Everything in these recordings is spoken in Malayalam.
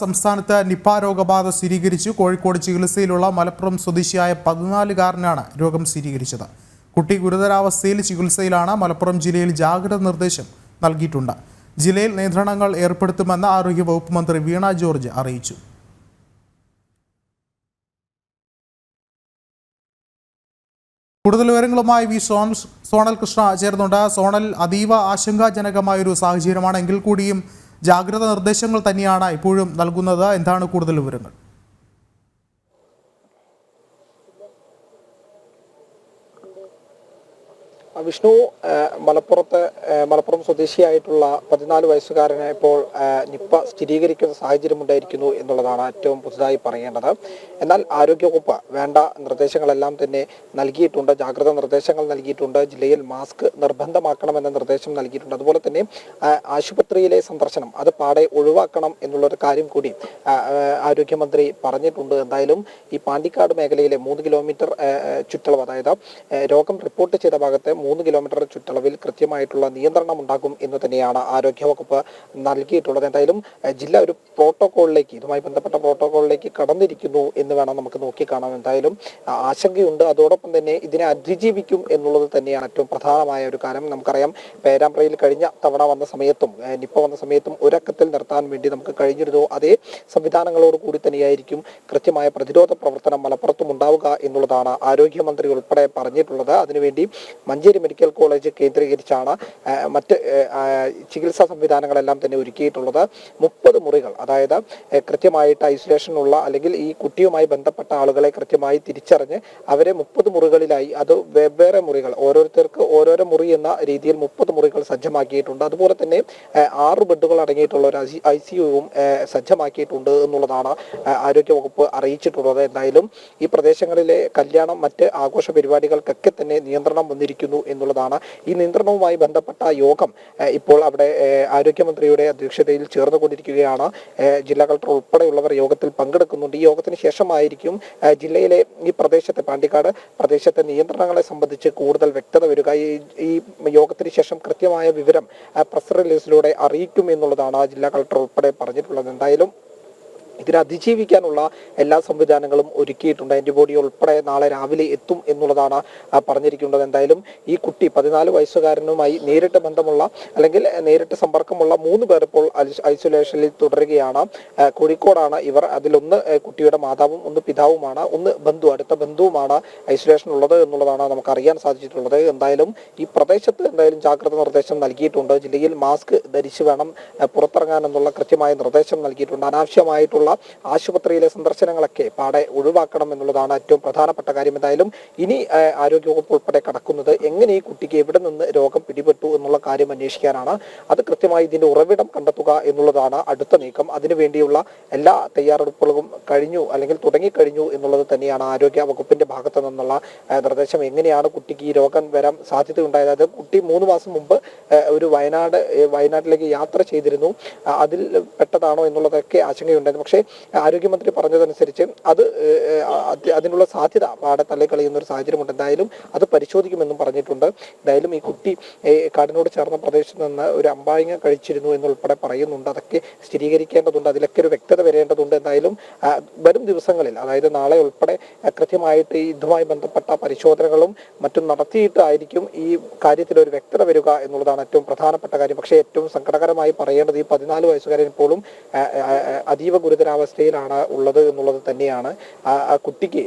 സംസ്ഥാനത്ത് നിപ്പ രോഗബാധ സ്ഥിരീകരിച്ചു. കോഴിക്കോട് ചികിത്സയിലുള്ള മലപ്പുറം സ്വദേശിയായ പതിനാലുകാരനാണ് രോഗം സ്ഥിരീകരിച്ചത്. കുട്ടി ഗുരുതരാവസ്ഥയിൽ ചികിത്സയിലാണ് മലപ്പുറം ജില്ലയിൽ ജാഗ്രത നിർദ്ദേശം നൽകിയിട്ടുണ്ട്. ജില്ലയിൽ നിയന്ത്രണങ്ങൾ ഏർപ്പെടുത്തുമെന്ന് ആരോഗ്യവകുപ്പ് മന്ത്രി വീണ ജോർജ് അറിയിച്ചു. കൂടുതൽ വിവരങ്ങളുമായി വി സോൺ സോണൽ കൃഷ്ണ ചേർന്നുണ്ട് സോണൽ അതീവ ആശങ്കാജനകമായ ഒരു സാഹചര്യമാണ് എങ്കിൽ കൂടിയും ജാഗ്രത നിർദ്ദേശങ്ങൾ തന്നെയാണ് ഇപ്പോഴും നൽകുന്നത്. എന്താണ് കൂടുതൽ വിവരങ്ങൾ? വിഷ്ണു മലപ്പുറത്ത് മലപ്പുറം സ്വദേശിയായിട്ടുള്ള പതിനാല് വയസ്സുകാരനെ ഇപ്പോൾ നിപ്പ സ്ഥിരീകരിക്കുന്ന സാഹചര്യം ഉണ്ടായിരിക്കുന്നു എന്നുള്ളതാണ് ഏറ്റവും പുതുതായി പറയേണ്ടത്. എന്നാൽ ആരോഗ്യവകുപ്പ് വേണ്ട നിർദ്ദേശങ്ങളെല്ലാം തന്നെ നൽകിയിട്ടുണ്ട്. ജാഗ്രത നിർദ്ദേശങ്ങൾ നൽകിയിട്ടുണ്ട്. ജില്ലയിൽ മാസ്ക് നിർബന്ധമാക്കണമെന്ന നിർദ്ദേശം നൽകിയിട്ടുണ്ട്. അതുപോലെ തന്നെ ആശുപത്രിയിലെ സന്ദർശനം അത് പാടെ ഒഴിവാക്കണം എന്നുള്ളൊരു കാര്യം കൂടി ആരോഗ്യമന്ത്രി പറഞ്ഞിട്ടുണ്ട്. എന്തായാലും ഈ പാണ്ടിക്കാട് മേഖലയിലെ മൂന്ന് കിലോമീറ്റർ ചുറ്റളവ് അതായത് രോഗം റിപ്പോർട്ട് ചെയ്ത ഭാഗത്തെ മൂന്ന് കിലോമീറ്റർ ചുറ്റളവിൽ കൃത്യമായിട്ടുള്ള നിയന്ത്രണം ഉണ്ടാകും എന്ന് തന്നെയാണ് ആരോഗ്യവകുപ്പ് നൽകിയിട്ടുള്ളത്. എന്തായാലും ജില്ല ഒരു പ്രോട്ടോകോളിലേക്ക് ഇതുമായി ബന്ധപ്പെട്ട പ്രോട്ടോകോളിലേക്ക് കടന്നിരിക്കുന്നു എന്ന് വേണം നമുക്ക് നോക്കിക്കാണാം. എന്തായാലും ആശങ്കയുണ്ട്. അതോടൊപ്പം തന്നെ ഇതിനെ അതിജീവിക്കും എന്നുള്ളത് തന്നെയാണ് ഏറ്റവും പ്രധാനമായ ഒരു കാര്യം. നമുക്കറിയാം പേരാമ്പ്രയിൽ കഴിഞ്ഞ തവണ വന്ന സമയത്തും നിപ്പ വന്ന സമയത്തും ഒരക്കത്തിൽ നിർത്താൻ വേണ്ടി നമുക്ക് കഴിഞ്ഞിരുന്നു. അതേ സംവിധാനങ്ങളോട് കൂടി തന്നെയായിരിക്കും കൃത്യമായ പ്രതിരോധ പ്രവർത്തനം മലപ്പുറത്തും ഉണ്ടാവുക എന്നുള്ളതാണ് ആരോഗ്യമന്ത്രി ഉൾപ്പെടെ പറഞ്ഞിട്ടുള്ളത്. അതിനുവേണ്ടി മഞ്ചേരി മെഡിക്കൽ കോളേജ് കേന്ദ്രീകരിച്ചാണ് മറ്റ് ചികിത്സാ സംവിധാനങ്ങളെല്ലാം തന്നെ ഒരുക്കിയിട്ടുള്ളത്. മുപ്പത് മുറികൾ അതായത് കൃത്യമായിട്ട് ഐസൊലേഷനുള്ള അല്ലെങ്കിൽ ഈ കുട്ടിയുമായി ബന്ധപ്പെട്ട ആളുകളെ കൃത്യമായി തിരിച്ചറിഞ്ഞ് അവരെ മുപ്പത് മുറികളിലായി അത് വെവ്വേറെ മുറികൾ ഓരോരുത്തർക്ക് ഓരോരോ മുറി എന്ന രീതിയിൽ മുപ്പത് മുറികൾ സജ്ജമാക്കിയിട്ടുണ്ട്. അതുപോലെ തന്നെ ആറ് ബെഡുകൾ അടങ്ങിയിട്ടുള്ള ഒരു ഐ സി യുവും സജ്ജമാക്കിയിട്ടുണ്ട് എന്നുള്ളതാണ് ആരോഗ്യവകുപ്പ് അറിയിച്ചിട്ടുള്ളത്. എന്തായാലും ഈ പ്രദേശങ്ങളിലെ കല്യാണം മറ്റ് ആഘോഷ പരിപാടികൾക്കൊക്കെ തന്നെ നിയന്ത്രണം വന്നിരിക്കുന്നു എന്നുള്ളതാണ് ഈ നിയന്ത്രണവുമായി ബന്ധപ്പെട്ട യോഗം ഇപ്പോൾ അവിടെ ആരോഗ്യമന്ത്രിയുടെ അധ്യക്ഷതയിൽ ചേർന്നുകൊണ്ടിരിക്കുകയാണ്. ജില്ലാ കളക്ടർ ഉൾപ്പെടെയുള്ളവർ യോഗത്തിൽ പങ്കെടുക്കുന്നുണ്ട്. ഈ യോഗത്തിന് ശേഷമായിരിക്കും ജില്ലയിലെ ഈ പ്രദേശത്തെ പാണ്ടിക്കാട് പ്രദേശത്തെ നിയന്ത്രണങ്ങളെ സംബന്ധിച്ച് കൂടുതൽ വ്യക്തത വരിക. ഈ യോഗത്തിന് ശേഷം കൃത്യമായ വിവരം പ്രസ് റിലീസിലൂടെ അറിയിക്കും എന്നുള്ളതാണ് ജില്ലാ കളക്ടർ ഉൾപ്പെടെ പറഞ്ഞിട്ടുള്ളത്. എന്തായാലും ഇതിനെ അതിജീവിക്കാനുള്ള എല്ലാ സംവിധാനങ്ങളും ഒരുക്കിയിട്ടുണ്ട്. ആന്റിബോഡി ഉൾപ്പെടെ നാളെ രാവിലെ എത്തും എന്നുള്ളതാണ് പറഞ്ഞിരിക്കുന്നത്. എന്തായാലും ഈ കുട്ടി പതിനാല് വയസ്സുകാരനുമായി നേരിട്ട് ബന്ധമുള്ള അല്ലെങ്കിൽ നേരിട്ട് സമ്പർക്കമുള്ള മൂന്ന് പേർ ഇപ്പോൾ ഐസൊലേഷനിൽ തുടരുകയാണ്. കോഴിക്കോടാണ് ഇവർ. അതിലൊന്ന് കുട്ടിയുടെ മാതാവും ഒന്ന് പിതാവുമാണ്. ഒന്ന് ബന്ധു അടുത്ത ബന്ധുവുമാണ് ഐസൊലേഷൻ ഉള്ളത് എന്നുള്ളതാണ് നമുക്ക് അറിയാൻ സാധിച്ചിട്ടുള്ളത്. എന്തായാലും ഈ പ്രദേശത്ത് എന്തായാലും ജാഗ്രത നിർദ്ദേശം നൽകിയിട്ടുണ്ട്. ജില്ലയിൽ മാസ്ക് ധരിച്ചു വേണം പുറത്തിറങ്ങാൻ എന്നുള്ള കൃത്യമായ നിർദ്ദേശം നൽകിയിട്ടുണ്ട്. അനാവശ്യമായിട്ടുള്ള ആശുപത്രിയിലെ സന്ദർശനങ്ങളൊക്കെ പാടെ ഒഴിവാക്കണം എന്നുള്ളതാണ് ഏറ്റവും പ്രധാനപ്പെട്ട കാര്യം. എന്തായാലും ഇനി ആരോഗ്യവകുപ്പ് ഉൾപ്പെടെ കടക്കുന്നത് എങ്ങനെ ഈ കുട്ടിക്ക് എവിടെ നിന്ന് രോഗം പിടിപെട്ടു എന്നുള്ള കാര്യം അന്വേഷിക്കാനാണ്. അത് കൃത്യമായി ഇതിന്റെ ഉറവിടം കണ്ടെത്തുക എന്നുള്ളതാണ് അടുത്ത നീക്കം. അതിനുവേണ്ടിയുള്ള എല്ലാ തയ്യാറെടുപ്പുകളും കഴിഞ്ഞു അല്ലെങ്കിൽ തുടങ്ങിക്കഴിഞ്ഞു എന്നുള്ളത് തന്നെയാണ് ആരോഗ്യ വകുപ്പിന്റെ ഭാഗത്തു നിന്നുള്ള നിർദ്ദേശം. എങ്ങനെയാണ് കുട്ടിക്ക് ഈ രോഗം വരാൻ സാധ്യതയുണ്ടായത്? അത് കുട്ടി മൂന്ന് മാസം മുമ്പ് ഒരു വയനാട് വയനാട്ടിലേക്ക് യാത്ര ചെയ്തിരുന്നു. അതിൽ പെട്ടതാണോ എന്നുള്ളതൊക്കെ ആശങ്കയുണ്ടായിരുന്നു. പക്ഷേ ആരോഗ്യമന്ത്രി പറഞ്ഞതനുസരിച്ച് അത് അതിനുള്ള സാധ്യത പാടെ തള്ളിക്കളയുന്ന ഒരു സാഹചര്യമുണ്ട്. എന്തായാലും അത് പരിശോധിക്കുമെന്നും പറഞ്ഞിട്ടുണ്ട്. എന്തായാലും ഈ കുട്ടി കാടിനോട് ചേർന്ന പ്രദേശത്ത് നിന്ന് ഒരു അമ്പായങ്ങ കഴിച്ചിരുന്നു എന്നുൾപ്പെടെ പറയുന്നുണ്ട്. അതൊക്കെ സ്ഥിരീകരിക്കേണ്ടതുണ്ട്. അതിലൊക്കെ ഒരു വ്യക്തത വരേണ്ടതുണ്ട്. എന്തായാലും വരും ദിവസങ്ങളിൽ അതായത് നാളെ ഉൾപ്പെടെ കൃത്യമായിട്ട് ഇതുമായി ബന്ധപ്പെട്ട പരിശോധനകളും മറ്റും നടത്തിയിട്ടായിരിക്കും ഈ കാര്യത്തിൽ ഒരു വ്യക്തത വരിക എന്നുള്ളതാണ് ഏറ്റവും പ്രധാനപ്പെട്ട കാര്യം. പക്ഷേ ഏറ്റവും സങ്കടകരമായി പറയേണ്ടത് ഈ പതിനാല് വയസ്സുകാരൻ ഇപ്പോഴും അതീവ ആ, ഗുരുതരാവസ്ഥയിലാണ് ഉള്ളത് എന്നുള്ളത് തന്നെയാണ്. ആ കുട്ടിക്ക്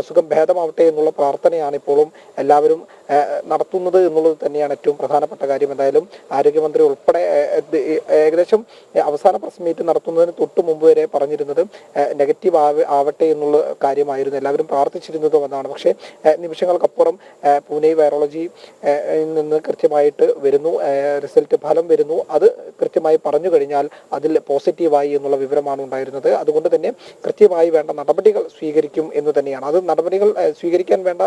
അസുഖം ഭേദമാവട്ടെ എന്നുള്ള പ്രാർത്ഥനയാണ് ഇപ്പോഴും എല്ലാവരും നടത്തുന്നത് എന്നുള്ളത് തന്നെയാണ് ഏറ്റവും പ്രധാനപ്പെട്ട കാര്യം. എന്തായാലും ആരോഗ്യമന്ത്രി ഉൾപ്പെടെ ഏകദേശം അവസാന പ്രസ് മീറ്റ് നടത്തുന്നതിന് തൊട്ട് മുമ്പ് വരെ പറഞ്ഞിരുന്നത് നെഗറ്റീവ് ആവട്ടെ എന്നുള്ള കാര്യമായിരുന്നു. എല്ലാവരും പ്രാർത്ഥിച്ചിരുന്നതും എന്നാണ് പക്ഷേ നിമിഷങ്ങൾക്കപ്പുറം പൂനെ വൈറോളജി നിന്ന് കൃത്യമായിട്ട് വരുന്നു റിസൾട്ട് ഫലം വരുന്നു. അത് കൃത്യമായി പറഞ്ഞു കഴിഞ്ഞാൽ അതിൽ പോസിറ്റീവായി എന്നുള്ള വിവരമാണ് ഉണ്ടായിരുന്നത്. അതുകൊണ്ട് തന്നെ കൃത്യമായി വേണ്ട നടപടികൾ സ്വീകരിക്കും എന്ന് തന്നെയാണ്. അത് നടപടികൾ സ്വീകരിക്കാൻ വേണ്ട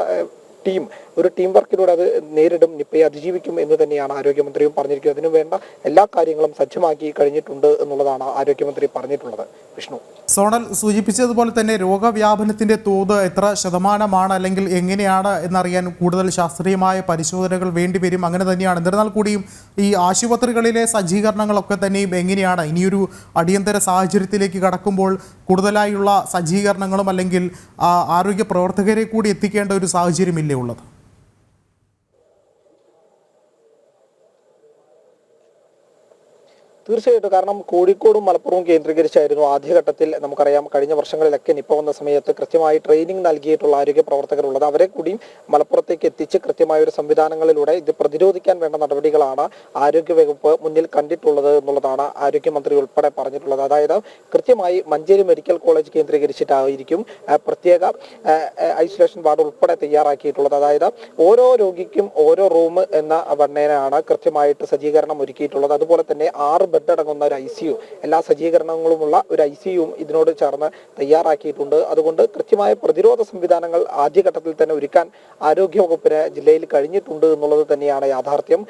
ടീം ഒരു ടീം വർക്കിലൂടെ അത് നേരിടും നിപ്പയെ അതിജീവിക്കും എന്ന് തന്നെയാണ് ആരോഗ്യമന്ത്രിയും പറഞ്ഞിരിക്കുന്നത്. അതിനു വേണ്ട എല്ലാ കാര്യങ്ങളും സജ്ജമാക്കി കഴിഞ്ഞിട്ടുണ്ട് എന്നുള്ളതാണ് ആരോഗ്യമന്ത്രി പറഞ്ഞിട്ടുള്ളത്. വിഷ്ണു. സോണൽ സൂചിപ്പിച്ചതുപോലെ തന്നെ രോഗവ്യാപനത്തിന്റെ തോത് എത്ര ശതമാനമാണ് അല്ലെങ്കിൽ എങ്ങനെയാണ് എന്നറിയാൻ കൂടുതൽ ശാസ്ത്രീയമായ പരിശോധനകൾ വേണ്ടിവരും അങ്ങനെ തന്നെയാണ്. എന്നിരുന്നാൽ കൂടിയും ഈ ആശുപത്രികളിലെ സജ്ജീകരണങ്ങളൊക്കെ തന്നെയും എങ്ങനെയാണ്? ഇനിയൊരു അടിയന്തര സാഹചര്യത്തിലേക്ക് കടക്കുമ്പോൾ കൂടുതലായുള്ള സജ്ജീകരണങ്ങളും അല്ലെങ്കിൽ ആരോഗ്യ പ്രവർത്തകരെ കൂടി എത്തിക്കേണ്ട ഒരു സാഹചര്യമില്ലേ ഉള്ളത്? തീർച്ചയായിട്ടും. കാരണം കോഴിക്കോടും മലപ്പുറവും കേന്ദ്രീകരിച്ചായിരുന്നു ആദ്യഘട്ടത്തിൽ നമുക്കറിയാം കഴിഞ്ഞ വർഷങ്ങളിലൊക്കെ നിപ്പ വന്ന സമയത്ത് കൃത്യമായി ട്രെയിനിങ് നൽകിയിട്ടുള്ള ആരോഗ്യ പ്രവർത്തകർ ഉള്ളത് അവരെ കൂടിയും മലപ്പുറത്തേക്ക് എത്തിച്ച് കൃത്യമായ ഒരു സംവിധാനങ്ങളിലൂടെ ഇത് പ്രതിരോധിക്കാൻ വേണ്ട നടപടികളാണ് ആരോഗ്യ വകുപ്പ് മുന്നിൽ കണ്ടിട്ടുള്ളത് എന്നുള്ളതാണ് ആരോഗ്യമന്ത്രി ഉൾപ്പെടെ പറഞ്ഞിട്ടുള്ളത്. അതായത് കൃത്യമായി മഞ്ചേരി മെഡിക്കൽ കോളേജ് കേന്ദ്രീകരിച്ചിട്ടായിരിക്കും പ്രത്യേക ഐസൊലേഷൻ വാർഡ് ഉൾപ്പെടെ തയ്യാറാക്കിയിട്ടുള്ളത്. അതായത് ഓരോ രോഗിക്കും ഓരോ റൂം എന്ന വണ്ണേനാണ് കൃത്യമായിട്ട് സജ്ജീകരണം ഒരുക്കിയിട്ടുള്ളത്. അതുപോലെ തന്നെ ആറ് ബെഡ് അടങ്ങുന്ന ഒരു ഐ സിയു എല്ലാ സജ്ജീകരണങ്ങളുമുള്ള ഒരു ഐ സി ഇതിനോട് ചേർന്ന് തയ്യാറാക്കിയിട്ടുണ്ട്. അതുകൊണ്ട് കൃത്യമായ പ്രതിരോധ സംവിധാനങ്ങൾ ആദ്യഘട്ടത്തിൽ തന്നെ ഒരുക്കാൻ ആരോഗ്യവകുപ്പിന് ജില്ലയിൽ കഴിഞ്ഞിട്ടുണ്ട് എന്നുള്ളത് തന്നെയാണ് യാഥാർത്ഥ്യം.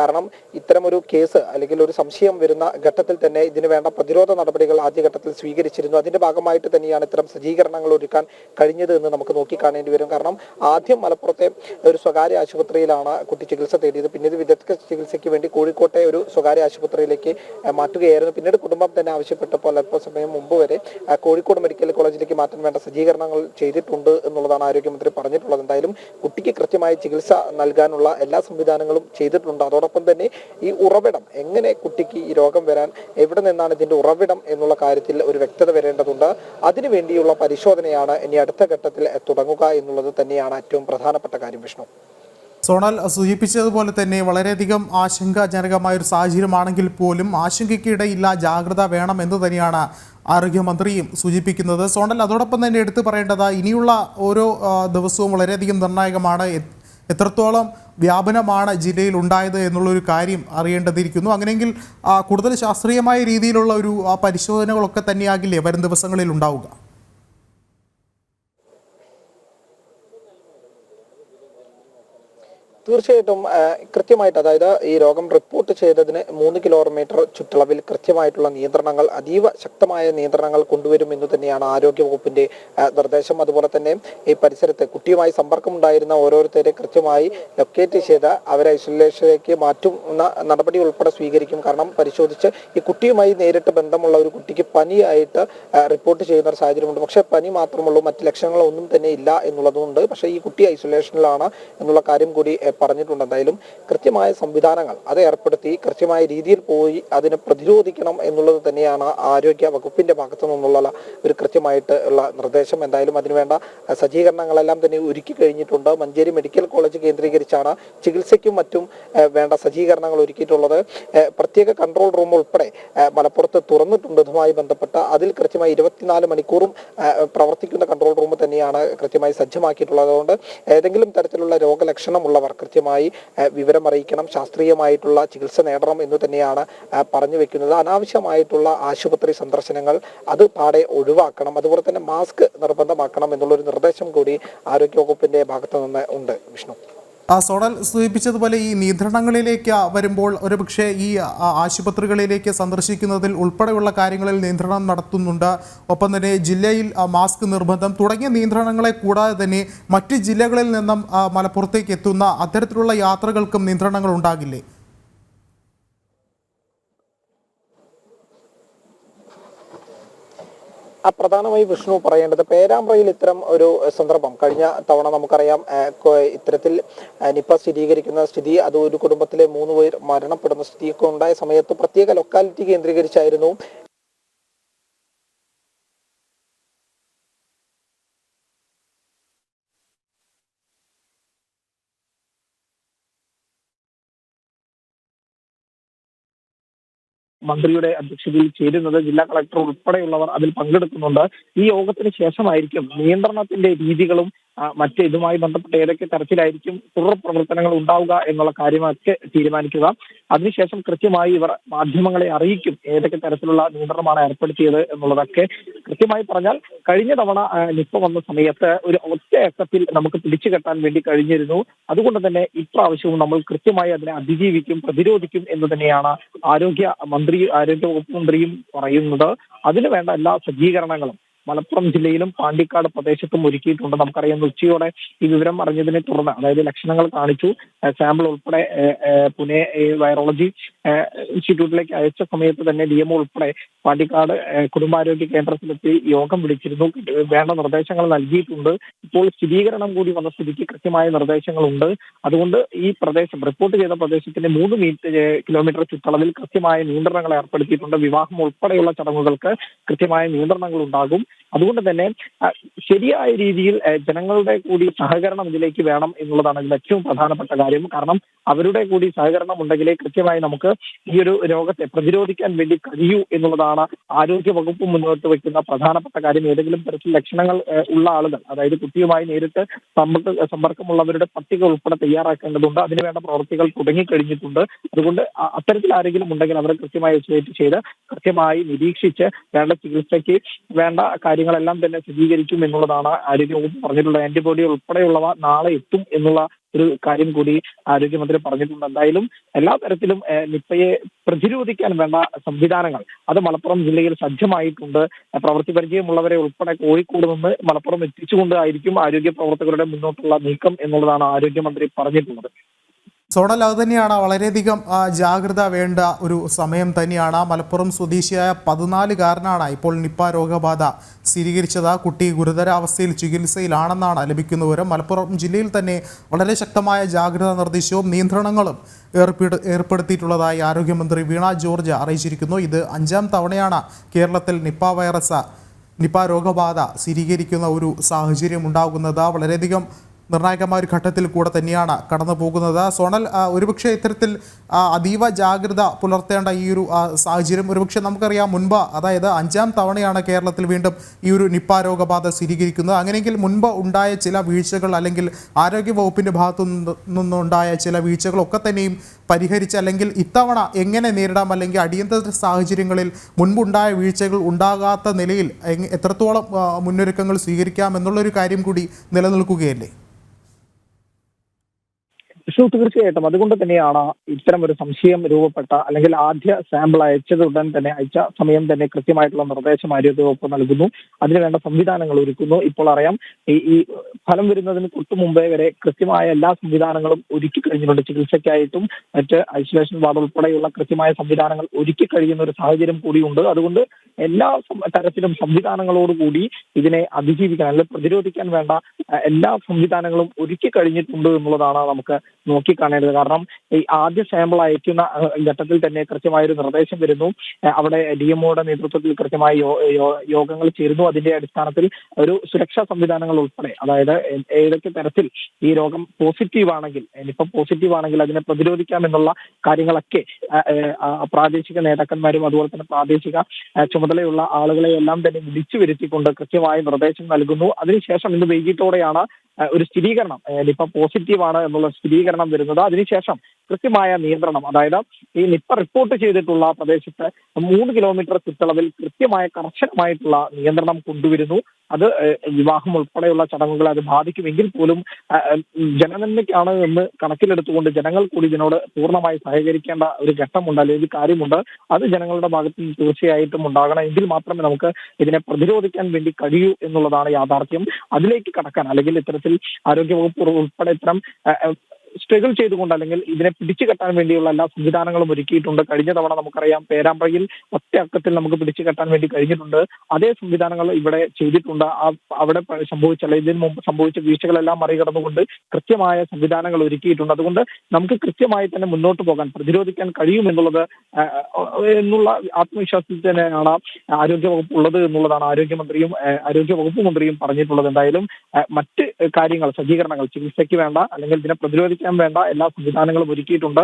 കാരണം ഇത്തരമൊരു കേസ് അല്ലെങ്കിൽ ഒരു സംശയം വരുന്ന ഘട്ടത്തിൽ തന്നെ ഇതിന് വേണ്ട പ്രതിരോധ നടപടികൾ ആദ്യഘട്ടത്തിൽ സ്വീകരിച്ചിരുന്നു. അതിന്റെ ഭാഗമായിട്ട് തന്നെയാണ് ഇത്തരം സജ്ജീകരണങ്ങൾ ഒരുക്കാൻ കഴിഞ്ഞത് എന്ന് നമുക്ക് നോക്കിക്കാണേണ്ടി വരും. കാരണം ആദ്യം മലപ്പുറത്തെ ഒരു സ്വകാര്യ ആശുപത്രിയിലാണ് കുട്ടി ചികിത്സ തേടിയത്. പിന്നീട് വിദഗ്ധ ചികിത്സയ്ക്ക് വേണ്ടി കോഴിക്കോട്ടെ ഒരു സ്വകാര്യ ആശുപത്രിയിലേക്ക് മാറ്റുകയായിരുന്നു. പിന്നീട് കുടുംബം തന്നെ ആവശ്യപ്പെട്ടപ്പോൾ അല്പസമയം മുമ്പ് വരെ കോഴിക്കോട് മെഡിക്കൽ കോളേജിലേക്ക് മാറ്റാൻ വേണ്ട സജ്ജീകരണങ്ങൾ ചെയ്തിട്ടുണ്ട് എന്നുള്ളതാണ് ആരോഗ്യമന്ത്രി പറഞ്ഞിട്ടുള്ളത്. എന്തായാലും കുട്ടിക്ക് കൃത്യമായ ചികിത്സ നൽകാനുള്ള എല്ലാ സംവിധാനങ്ങളും ചെയ്തിട്ടുണ്ട്. അതോടൊപ്പം തന്നെ ഈ ഉറവിടം എങ്ങനെ കുട്ടിക്ക് ഈ രോഗം വരാൻ എവിടെ നിന്നാണ് ഇതിന്റെ ഉറവിടം എന്നുള്ള കാര്യത്തിൽ ഒരു വ്യക്തത വരേണ്ടതുണ്ട്. അതിനു വേണ്ടിയുള്ള പരിശോധനയാണ് ഇനി അടുത്ത ഘട്ടത്തിൽ തുടങ്ങുക എന്നുള്ളത് തന്നെയാണ് ഏറ്റവും പ്രധാനപ്പെട്ട കാര്യം വിഷ്ണു. സോണൽ സൂചിപ്പിച്ചതുപോലെ തന്നെ വളരെയധികം ആശങ്കാജനകമായ ഒരു സാഹചര്യമാണെങ്കിൽ പോലും ആശങ്കയ്ക്കിടയില്ല ജാഗ്രത വേണം എന്ന് തന്നെയാണ് ആരോഗ്യമന്ത്രിയും സൂചിപ്പിക്കുന്നത്. സോണൽ അതോടൊപ്പം തന്നെ എടുത്തു പറയേണ്ടത് ഇനിയുള്ള ഓരോ ദിവസവും വളരെയധികം നിർണായകമാണ് എത്രത്തോളം വ്യാപനമാണ് ജില്ലയിൽ ഉണ്ടായത് എന്നുള്ളൊരു കാര്യം അറിയേണ്ടതിരിക്കുന്നു. അങ്ങനെയെങ്കിൽ കൂടുതൽ ശാസ്ത്രീയമായ രീതിയിലുള്ള ഒരു പരിശോധനകളൊക്കെ തന്നെയാകില്ലേ വരും ദിവസങ്ങളിൽ ഉണ്ടാവുക? തീർച്ചയായിട്ടും കൃത്യമായിട്ട് അതായത് ഈ രോഗം റിപ്പോർട്ട് ചെയ്തതിന് മൂന്ന് കിലോമീറ്റർ ചുറ്റളവിൽ കൃത്യമായിട്ടുള്ള നിയന്ത്രണങ്ങൾ അതീവ ശക്തമായ നിയന്ത്രണങ്ങൾ കൊണ്ടുവരുമെന്ന് തന്നെയാണ് ആരോഗ്യവകുപ്പിന്റെ നിർദ്ദേശം. അതുപോലെ തന്നെ ഈ പരിസരത്ത് കുട്ടിയുമായി സമ്പർക്കമുണ്ടായിരുന്ന ഓരോരുത്തരെ കൃത്യമായി ലൊക്കേറ്റ് ചെയ്ത് അവരെ ഐസൊലേഷനിലേക്ക് മാറ്റുന്ന നടപടി ഉൾപ്പെടെ സ്വീകരിക്കും. കാരണം പരിശോധിച്ച് ഈ കുട്ടിയുമായി നേരിട്ട് ബന്ധമുള്ള ഒരു കുട്ടിക്ക് പനിയായിട്ട് റിപ്പോർട്ട് ചെയ്യുന്ന ഒരു സാഹചര്യമുണ്ട്. പക്ഷേ പനി മാത്രമുള്ളൂ മറ്റ് ലക്ഷണങ്ങളൊന്നും തന്നെ ഇല്ല എന്നുള്ളതുകൊണ്ട് പക്ഷേ ഈ കുട്ടി ഐസൊലേഷനിലാണ് എന്നുള്ള കാര്യം കൂടി പറഞ്ഞിട്ടുണ്ട്. എന്തായാലും കൃത്യമായ സംവിധാനങ്ങൾ അത് ഏർപ്പെടുത്തി കൃത്യമായ രീതിയിൽ പോയി അതിനെ പ്രതിരോധിക്കണം എന്നുള്ളത് തന്നെയാണ് ആരോഗ്യ വകുപ്പിന്റെ ഭാഗത്തു നിന്നുള്ള ഒരു കൃത്യമായിട്ട് ഉള്ള നിർദ്ദേശം. എന്തായാലും അതിനുവേണ്ട സജ്ജീകരണങ്ങളെല്ലാം തന്നെ ഒരുക്കി കഴിഞ്ഞിട്ടുണ്ട്. മഞ്ചേരി മെഡിക്കൽ കോളേജ് കേന്ദ്രീകരിച്ചാണ് ചികിത്സയ്ക്കും മറ്റും വേണ്ട സജ്ജീകരണങ്ങൾ ഒരുക്കിയിട്ടുള്ളത്. പ്രത്യേക കൺട്രോൾ റൂം ഉൾപ്പെടെ മലപ്പുറത്ത് തുറന്നിട്ടുണ്ട് ഇതുമായി ബന്ധപ്പെട്ട അതിൽ കൃത്യമായി ഇരുപത്തിനാല് മണിക്കൂറും പ്രവർത്തിക്കുന്ന കൺട്രോൾ റൂം തന്നെയാണ് കൃത്യമായി സജ്ജമാക്കിയിട്ടുള്ളത്. അതുകൊണ്ട് ഏതെങ്കിലും തരത്തിലുള്ള രോഗലക്ഷണമുള്ളവർ കൃത്യമായി വിവരം അറിയിക്കണം ശാസ്ത്രീയമായിട്ടുള്ള ചികിത്സ നേടണം എന്ന് തന്നെയാണ് പറഞ്ഞു വെക്കുന്നത്. അനാവശ്യമായിട്ടുള്ള ആശുപത്രി സന്ദർശനങ്ങൾ അത് പാടെ ഒഴിവാക്കണം. അതുപോലെ തന്നെ മാസ്ക് നിർബന്ധമാക്കണം എന്നുള്ളൊരു നിർദ്ദേശം കൂടി ആരോഗ്യവകുപ്പിന്റെ ഭാഗത്തു നിന്ന് ഉണ്ട് വിഷ്ണു. സോണൽ സൂചിപ്പിച്ചതുപോലെ ഈ നിയന്ത്രണങ്ങളിലേക്ക് വരുമ്പോൾ ഒരുപക്ഷെ ഈ ആശുപത്രികളിലേക്ക് സന്ദർശിക്കുന്നതിൽ ഉൾപ്പെടെയുള്ള കാര്യങ്ങളിൽ നിയന്ത്രണം നടത്തുന്നുണ്ട്. ഒപ്പം തന്നെ ജില്ലയിൽ മാസ്ക് നിർബന്ധം തുടങ്ങിയ നിയന്ത്രണങ്ങളെ കൂടാതെ തന്നെ മറ്റ് ജില്ലകളിൽ നിന്നും മലപ്പുറത്തേക്ക് എത്തുന്ന അത്തരത്തിലുള്ള യാത്രകൾക്കും നിയന്ത്രണങ്ങൾ ഉണ്ടാകില്ലേ? പ്രധാനമായി വിഷ്ണു പറയേണ്ടത് പേരാമ്പ്രയിൽ ഇത്തരം ഒരു സന്ദർഭം കഴിഞ്ഞ തവണ നമുക്കറിയാം ഇത്തരത്തിൽ നിപ്പ സ്ഥിരീകരിക്കുന്ന സ്ഥിതി അത് ഒരു കുടുംബത്തിലെ മൂന്ന് പേർ മരണപ്പെടുന്ന സ്ഥിതിയൊക്കെ ഉണ്ടായ സമയത്ത് പ്രത്യേക ലൊക്കാലിറ്റി കേന്ദ്രീകരിച്ചായിരുന്നു. മന്ത്രിയുടെ അധ്യക്ഷതയിൽ ചേരുന്നത് ജില്ലാ കളക്ടർ ഉൾപ്പെടെയുള്ളവർ അതിൽ പങ്കെടുക്കുന്നുണ്ട്. ഈ യോഗത്തിന് ശേഷമായിരിക്കും നിയന്ത്രണത്തിന്റെ രീതികളും മറ്റേ ഇതുമായി ബന്ധപ്പെട്ട ഏതൊക്കെ തരത്തിലായിരിക്കും തുടർ പ്രവർത്തനങ്ങൾ ഉണ്ടാവുക എന്നുള്ള കാര്യമൊക്കെ തീരുമാനിക്കുക. അതിനുശേഷം കൃത്യമായി ഇവർ മാധ്യമങ്ങളെ അറിയിക്കും ഏതൊക്കെ തരത്തിലുള്ള നിയന്ത്രണമാണ് ഏർപ്പെടുത്തിയത് എന്നുള്ളതൊക്കെ. കൃത്യമായി പറഞ്ഞാൽ കഴിഞ്ഞ തവണ നിപ്പ വന്ന സമയത്ത് ഒരു ഒറ്റ അക്കത്തിൽ നമുക്ക് പിടിച്ചു കെട്ടാൻ വേണ്ടി കഴിഞ്ഞിരുന്നു. അതുകൊണ്ട് തന്നെ ഇപ്രാവശ്യവും നമ്മൾ കൃത്യമായി അതിനെ അതിജീവിക്കും പ്രതിരോധിക്കും എന്ന് തന്നെയാണ് ആരോഗ്യ മന്ത്രി മന്ത്രി ആരോഗ്യ വകുപ്പ് മന്ത്രിയും പറയുന്നത്. അതിന് വേണ്ട എല്ലാ സജ്ജീകരണങ്ങളും മലപ്പുറം ജില്ലയിലും പാണ്ടിക്കാട് പ്രദേശത്തും ഒരുക്കിയിട്ടുണ്ട്. നമുക്കറിയാം ഉച്ചയോടെ ഈ വിവരം അറിഞ്ഞതിനെ തുടർന്ന് അതായത് ലക്ഷണങ്ങൾ കാണിച്ചു. സാമ്പിൾ ഉൾപ്പെടെ പുനെ വൈറോളജി ഇൻസ്റ്റിറ്റ്യൂട്ടിലേക്ക് അയച്ച സമയത്ത് തന്നെ ഡി ഉൾപ്പെടെ പാണ്ടിക്കാട് കുടുംബാരോഗ്യ കേന്ദ്രത്തിലെത്തി യോഗം വിളിച്ചിരുന്നു. വേണ്ട നിർദ്ദേശങ്ങൾ നൽകിയിട്ടുണ്ട്. ഇപ്പോൾ സ്ഥിരീകരണം കൂടി വന്ന സ്ഥിതിക്ക് കൃത്യമായ നിർദ്ദേശങ്ങളുണ്ട്. അതുകൊണ്ട് ഈ പ്രദേശം റിപ്പോർട്ട് ചെയ്ത പ്രദേശത്തിന്റെ മൂന്ന് മീറ്റർ കിലോമീറ്റർ ചുറ്റളവിൽ കൃത്യമായ നിയന്ത്രണങ്ങൾ ഏർപ്പെടുത്തിയിട്ടുണ്ട്. വിവാഹം ഉൾപ്പെടെയുള്ള ചടങ്ങുകൾക്ക് കൃത്യമായ നിയന്ത്രണങ്ങൾ ഉണ്ടാകും അതുകൊണ്ട് തന്നെ ശരിയായ രീതിയിൽ ജനങ്ങളുടെ കൂടി സഹകരണം ഇതിലേക്ക് വേണം എന്നുള്ളതാണ് ഇതിൽ ഏറ്റവും പ്രധാനപ്പെട്ട കാര്യം. കാരണം അവരുടെ കൂടി സഹകരണം ഉണ്ടെങ്കിലേ കൃത്യമായി നമുക്ക് ഈ ഒരു രോഗത്തെ പ്രതിരോധിക്കാൻ വേണ്ടി കഴിയൂ എന്നുള്ളതാണ് ആരോഗ്യ വകുപ്പ് മുന്നോട്ട് വയ്ക്കുന്ന പ്രധാനപ്പെട്ട കാര്യം. ഏതെങ്കിലും തരത്തിൽ ലക്ഷണങ്ങൾ ഉള്ള ആളുകൾ അതായത് കുട്ടിയുമായി നേരിട്ട് സമ്പർക്ക സമ്പർക്കമുള്ളവരുടെ പട്ടിക ഉൾപ്പെടെ തയ്യാറാക്കേണ്ടതുണ്ട്. അതിനുവേണ്ട പ്രവർത്തികൾ തുടങ്ങിക്കഴിഞ്ഞിട്ടുണ്ട്. അതുകൊണ്ട് അത്തരത്തിൽ ആരെങ്കിലും ഉണ്ടെങ്കിൽ അവരെ കൃത്യമായി ഐസൊലേറ്റ് ചെയ്ത് കൃത്യമായി നിരീക്ഷിച്ച് വേണ്ട ചികിത്സയ്ക്ക് വേണ്ട കാര്യങ്ങളെല്ലാം തന്നെ സ്ഥിരീകരിക്കും എന്നുള്ളതാണ് ആരോഗ്യവകുപ്പ് പറഞ്ഞിട്ടുള്ളത്. ആന്റിബോഡി ഉൾപ്പെടെയുള്ളവ നാളെ എത്തും എന്നുള്ള ഒരു കാര്യം കൂടി ആരോഗ്യമന്ത്രി പറഞ്ഞിട്ടുണ്ട്. എന്തായാലും എല്ലാ തരത്തിലും നിപ്പയെ പ്രതിരോധിക്കാൻ വേണ്ട സംവിധാനങ്ങൾ അത് മലപ്പുറം ജില്ലയിൽ സജ്ജമായിട്ടുണ്ട്. പ്രവൃത്തി പരിചയമുള്ളവരെ ഉൾപ്പെടെ കോഴിക്കോട് നിന്ന് മലപ്പുറം എത്തിച്ചുകൊണ്ടായിരിക്കും ആരോഗ്യ പ്രവർത്തകരുടെ മുന്നോട്ടുള്ള നീക്കം എന്നുള്ളതാണ് ആരോഗ്യമന്ത്രി പറഞ്ഞിട്ടുള്ളത്. സോണൽ അത് തന്നെയാണ്. വളരെയധികം ജാഗ്രത വേണ്ട ഒരു സമയം തന്നെയാണ്. മലപ്പുറം സ്വദേശിയായ പതിനാലുകാരനാണ് ഇപ്പോൾ നിപ്പ രോഗബാധ സ്ഥിരീകരിച്ചത്. കുട്ടി ഗുരുതരാവസ്ഥയിൽ ചികിത്സയിലാണെന്നാണ് ലഭിക്കുന്ന വിവരം. മലപ്പുറം ജില്ലയിൽ തന്നെ വളരെ ശക്തമായ ജാഗ്രതാ നിർദ്ദേശവും നിയന്ത്രണങ്ങളും ഏർപ്പെടു ഏർപ്പെടുത്തിയിട്ടുള്ളതായി ആരോഗ്യമന്ത്രി വീണ ജോർജ് അറിയിച്ചിരിക്കുന്നു. ഇത് അഞ്ചാം തവണയാണ് കേരളത്തിൽ നിപ്പ വൈറസ് നിപ്പ രോഗബാധ സ്ഥിരീകരിക്കുന്ന ഒരു സാഹചര്യം ഉണ്ടാകുന്നത് വളരെയധികം നിർണായകമായ ഒരു ഘട്ടത്തിൽ കൂടെ തന്നെയാണ് കടന്നു പോകുന്നത്. സോണൽ ഒരുപക്ഷെ ഇത്തരത്തിൽ അതീവ ജാഗ്രത പുലർത്തേണ്ട ഈ ഒരു സാഹചര്യം ഒരുപക്ഷെ നമുക്കറിയാം മുൻപ് അതായത് അഞ്ചാം തവണയാണ് കേരളത്തിൽ വീണ്ടും ഈ ഒരു നിപ്പ രോഗബാധ സ്ഥിരീകരിക്കുന്നത്. അങ്ങനെയെങ്കിൽ മുൻപ് ഉണ്ടായ ചില വീഴ്ചകൾ അല്ലെങ്കിൽ ആരോഗ്യ വകുപ്പിന്റെ ഭാഗത്തു നിന്നുണ്ടായ ചില വീഴ്ചകളൊക്കെ തന്നെയും പരിഹരിച്ച് അല്ലെങ്കിൽ ഇത്തവണ എങ്ങനെ നേരിടാം അല്ലെങ്കിൽ അടിയന്തര സാഹചര്യങ്ങളിൽ മുൻപുണ്ടായ വീഴ്ചകൾ ഉണ്ടാകാത്ത നിലയിൽ എത്രത്തോളം മുന്നൊരുക്കങ്ങൾ സ്വീകരിക്കാം എന്നുള്ളൊരു കാര്യം കൂടി നിലനിൽക്കുകയല്ലേ? വിഷ്ണു തീർച്ചയായിട്ടും. അതുകൊണ്ട് തന്നെയാണ് ഇത്തരം ഒരു സംശയം രൂപപ്പെട്ട അല്ലെങ്കിൽ ആദ്യ സാമ്പിൾ അയച്ചത് ഉടൻ തന്നെ അയച്ച സമയം തന്നെ കൃത്യമായിട്ടുള്ള നിർദ്ദേശം ആരോഗ്യവകുപ്പ് നൽകുന്നു. അതിനുവേണ്ട സംവിധാനങ്ങൾ ഒരുക്കുന്നു. ഇപ്പോൾ അറിയാം ഈ ഈ ഫലം വരുന്നതിന് തൊട്ട് മുമ്പേ വരെ കൃത്യമായ എല്ലാ സംവിധാനങ്ങളും ഒരുക്കി കഴിഞ്ഞിട്ടുണ്ട്. ചികിത്സയ്ക്കായിട്ടും മറ്റ് ഐസൊലേഷൻ വാർഡ് ഉൾപ്പെടെയുള്ള കൃത്യമായ സംവിധാനങ്ങൾ ഒരുക്കി കഴിയുന്ന ഒരു സാഹചര്യം കൂടിയുണ്ട്. അതുകൊണ്ട് എല്ലാ തരത്തിലും സംവിധാനങ്ങളോടുകൂടി ഇതിനെ അതിജീവിക്കാൻ അല്ലെങ്കിൽ പ്രതിരോധിക്കാൻ വേണ്ട എല്ലാ സംവിധാനങ്ങളും ഒരുക്കി കഴിഞ്ഞിട്ടുണ്ട് എന്നുള്ളതാണ് നമുക്ക് നോക്കിക്കാണേണ്ടത്. കാരണം ഈ ആദ്യ സാമ്പിൾ അയക്കുന്ന ഘട്ടത്തിൽ തന്നെ കൃത്യമായ ഒരു നിർദ്ദേശം വരുന്നു. അവിടെ ഡി എംഒയുടെ നേതൃത്വത്തിൽ കൃത്യമായ യോഗങ്ങൾ ചേരുന്നു. അതിന്റെ അടിസ്ഥാനത്തിൽ ഒരു സുരക്ഷാ സംവിധാനങ്ങൾ ഉൾപ്പെടെ അതായത് ഏതൊക്കെ തരത്തിൽ ഈ രോഗം പോസിറ്റീവ് ആണെങ്കിൽ ഇനിയിപ്പം പോസിറ്റീവ് ആണെങ്കിൽ അതിനെ പ്രതിരോധിക്കാം എന്നുള്ള കാര്യങ്ങളൊക്കെ പ്രാദേശിക നേതാക്കന്മാരും അതുപോലെ തന്നെ പ്രാദേശിക ചുമതലയുള്ള ആളുകളെ എല്ലാം തന്നെ വിളിച്ചു വരുത്തിക്കൊണ്ട് കൃത്യമായ നിർദ്ദേശം നൽകുന്നു. അതിനുശേഷം ഇന്ന് വൈകിട്ടോടെയാണ് ഒരു സ്ഥിരീകരണം. ഇനിയിപ്പം പോസിറ്റീവ് ആണ് എന്നുള്ള സ്ഥിരീകരണം വരുന്നത്. അതിനുശേഷം കൃത്യമായ നിയന്ത്രണം അതായത് ഈ നിപ്പ റിപ്പോർട്ട് ചെയ്തിട്ടുള്ള പ്രദേശത്ത് മൂന്ന് കിലോമീറ്റർ ചുറ്റളവിൽ കൃത്യമായ കർശനമായിട്ടുള്ള നിയന്ത്രണം കൊണ്ടുവരുന്നു. അത് വിവാഹം ഉൾപ്പെടെയുള്ള ചടങ്ങുകളെ അത് ബാധിക്കുമെങ്കിൽ പോലും ജനനന്മയ്ക്കാണ് എന്ന് കണക്കിലെടുത്തുകൊണ്ട് ജനങ്ങൾ കൂടി ഇതിനോട് പൂർണമായി സഹകരിക്കേണ്ട ഒരു ഘട്ടമുണ്ട് അല്ലെങ്കിൽ കാര്യമുണ്ട്. അത് ജനങ്ങളുടെ ഭാഗത്ത് നിന്ന് തീർച്ചയായിട്ടും ഉണ്ടാകണം. എങ്കിൽ മാത്രമേ നമുക്ക് ഇതിനെ പ്രതിരോധിക്കാൻ വേണ്ടി കഴിയൂ എന്നുള്ളതാണ് യാഥാർത്ഥ്യം. അതിലേക്ക് കടക്കാൻ അല്ലെങ്കിൽ ഇത്തരത്തിൽ ആരോഗ്യവകുപ്പ് ഉൾപ്പെടെ ഇത്തരം സ്ട്രഗിൾ ചെയ്തുകൊണ്ട് അല്ലെങ്കിൽ ഇതിനെ പിടിച്ചു കെട്ടാൻ വേണ്ടിയുള്ള എല്ലാ സംവിധാനങ്ങളും ഒരുക്കിയിട്ടുണ്ട്. കഴിഞ്ഞ തവണ നമുക്കറിയാം പേരാമ്പ്രയിൽ ഒറ്റ അക്കത്തിൽ നമുക്ക് പിടിച്ചു കെട്ടാൻ വേണ്ടി കഴിഞ്ഞിട്ടുണ്ട്. അതേ സംവിധാനങ്ങൾ ഇവിടെ ചെയ്തിട്ടുണ്ട്. ആ അവിടെ സംഭവിച്ച അല്ലെങ്കിൽ ഇതിനു മുമ്പ് സംഭവിച്ച വീഴ്ചകളെല്ലാം മറികടന്നുകൊണ്ട് കൃത്യമായ സംവിധാനങ്ങൾ ഒരുക്കിയിട്ടുണ്ട്. അതുകൊണ്ട് നമുക്ക് കൃത്യമായി തന്നെ മുന്നോട്ട് പോകാൻ പ്രതിരോധിക്കാൻ കഴിയുമെന്നുള്ളത് ആ, ആ, എന്നുള്ള ആത്മവിശ്വാസത്തിൽ തന്നെയാണ് ആരോഗ്യവകുപ്പ് ഉള്ളത് എന്നുള്ളതാണ് ആരോഗ്യമന്ത്രിയും ആരോഗ്യവകുപ്പ് ആരോഗ്യ വകുപ്പ് മന്ത്രിയും പറഞ്ഞിട്ടുള്ളത്. എന്തായാലും മറ്റ് കാര്യങ്ങൾ സജ്ജീകരണങ്ങൾ ചികിത്സയ്ക്ക് വേണ്ട അല്ലെങ്കിൽ ഇതിനെ പ്രതിരോധിക്കാൻ വേണ്ട എല്ലാ സംവിധാനങ്ങളും ഒരുക്കിയിട്ടുണ്ട്.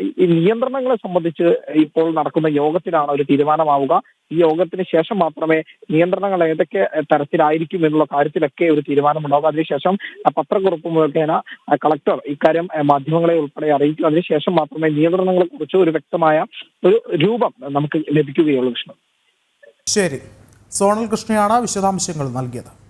ഈ- നിയന്ത്രണങ്ങളെ സംബന്ധിച്ച് ഇപ്പോൾ നടക്കുന്ന യോഗത്തിലാണ് ഒരു തീരുമാനമാവുക. ഈ യോഗത്തിന് ശേഷം മാത്രമേ നിയന്ത്രണങ്ങൾ ഏതൊക്കെ തരത്തിലായിരിക്കും എന്നുള്ള കാര്യത്തിലൊക്കെ ഒരു തീരുമാനമുണ്ടാകും അതിനുശേഷം പത്രക്കുറിപ്പ് മുഖേന കളക്ടർ ഇക്കാര്യം മാധ്യമങ്ങളെ ഉൾപ്പെടെ അറിയിക്കും അതിനുശേഷം മാത്രമേ നിയന്ത്രണങ്ങളെ കുറിച്ച് ഒരു വ്യക്തമായ ഒരു രൂപം നമുക്ക് ലഭിക്കുകയുള്ളൂ കൃഷ്ണൻ ശരി. സോണൽ കൃഷ്ണയാണ് വിശദാംശങ്ങൾ നൽകിയത്.